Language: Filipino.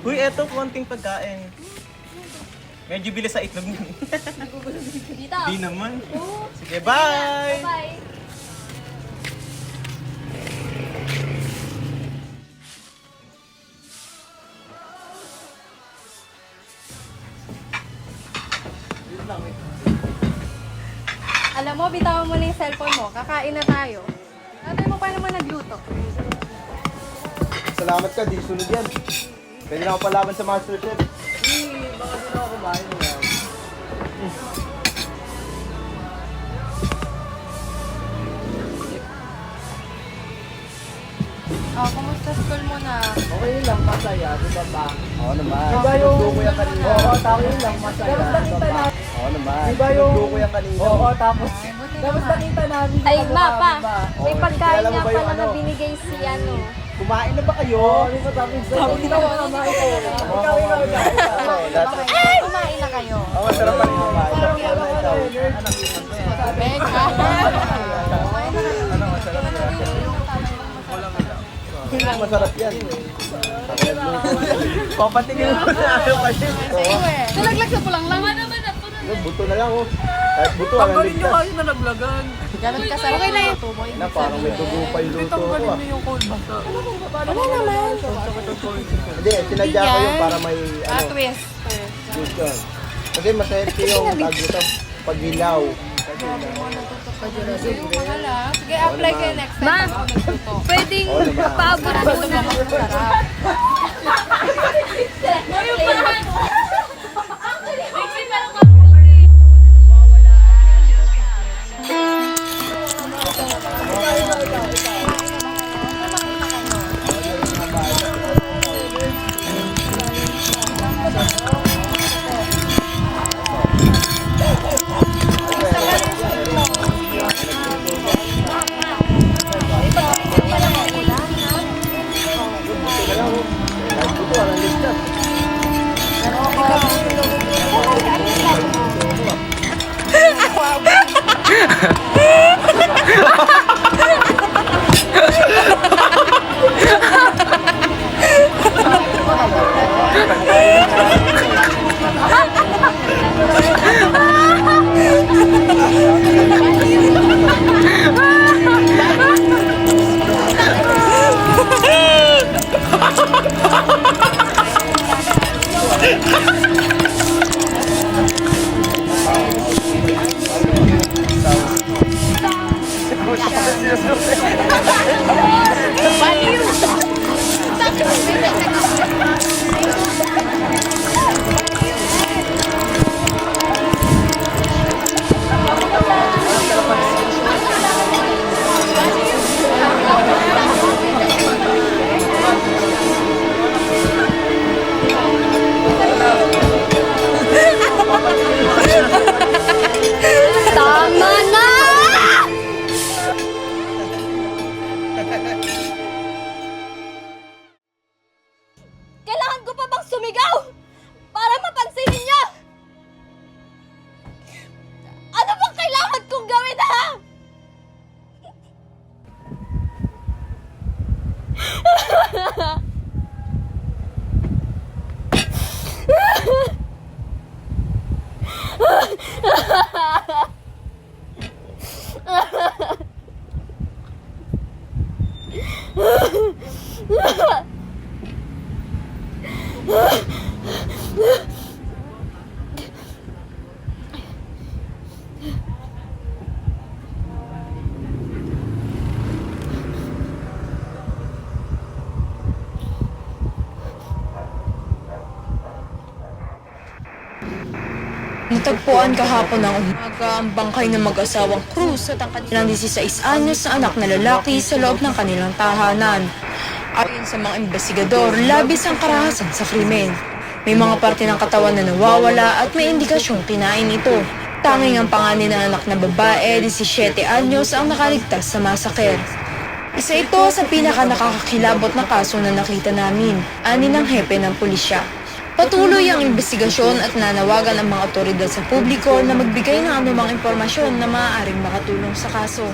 Uy, eto, konting pagkain. Medyo bilis sa itlog nun. Dito. Di naman. Sige, bye! Bye. Alam mo, bitawan mo na yung cellphone mo. Kakain na tayo. Tatay mo pa naman nagluto. Salamat ka, di sunod yan. Pwede na ako palaban sa Masterchef. Oh, kumusta school mo na? Okay lang, masaya, di ba ba? Oo naman. Di ba yung... Sinundo ko yan kanina. Oo, tapos lang, masaya. Tapos nakita na... Oo naman. Di ba yung... Sinundo ko yan kanina. Oo, tapos... Tapos nakita namin Ay, ano ma, pa. May Oo, pagkain yung pala na ano? binigay si ano. Kumain na ba kayo? Sabi ko na naman ikaw. Ikaw, ikaw, ikaw. Ay, kumain na kayo. Oo, masarap pa rin kumain. Na. Beka. Ano, masarap yan. Masarap yan. Papatingin mo na ano kasi. Nalaglag sa pulang lang. Ano Ano, Buto na lang oh. Kahit buto, ang Tanggalin nyo ligtas. kayo na naglagan. Ganun ka sa Okay na yun. Na, parang may dugo pa yung luto ko Tanggalin ah. mo yung cold basta. Wala naman. Hindi, sinadya ko yung para may Ah, ano, twist. juice yun. Kasi masayang yung tag dito, paghilaw. Sige, apply kayo next time. Ma, pwedeng paabot mo na ng sarap. Tama na! Kailangan ko pa bang sumigaw? Para mapansinin niya? Ano bang kailangan kong gawin, ha? Natagpuan kahapon ng umaga ang bangkay ng mag-asawang Cruz at ang kanilang 16 anyos na anak na lalaki sa loob ng kanilang tahanan. Ayon sa mga investigador, labis ang karahasan sa krimen. May mga parte ng katawan na nawawala at may indikasyong kinain ito. Tanging ang panganin ng anak na babae, 17 anyos, ang nakaligtas sa masaker. Isa ito sa pinaka nakakakilabot na kaso na nakita namin, ani ng hepe ng pulisya. Patuloy ang investigasyon at nanawagan ang mga otoridad sa publiko na magbigay ng anumang impormasyon na maaaring makatulong sa kaso.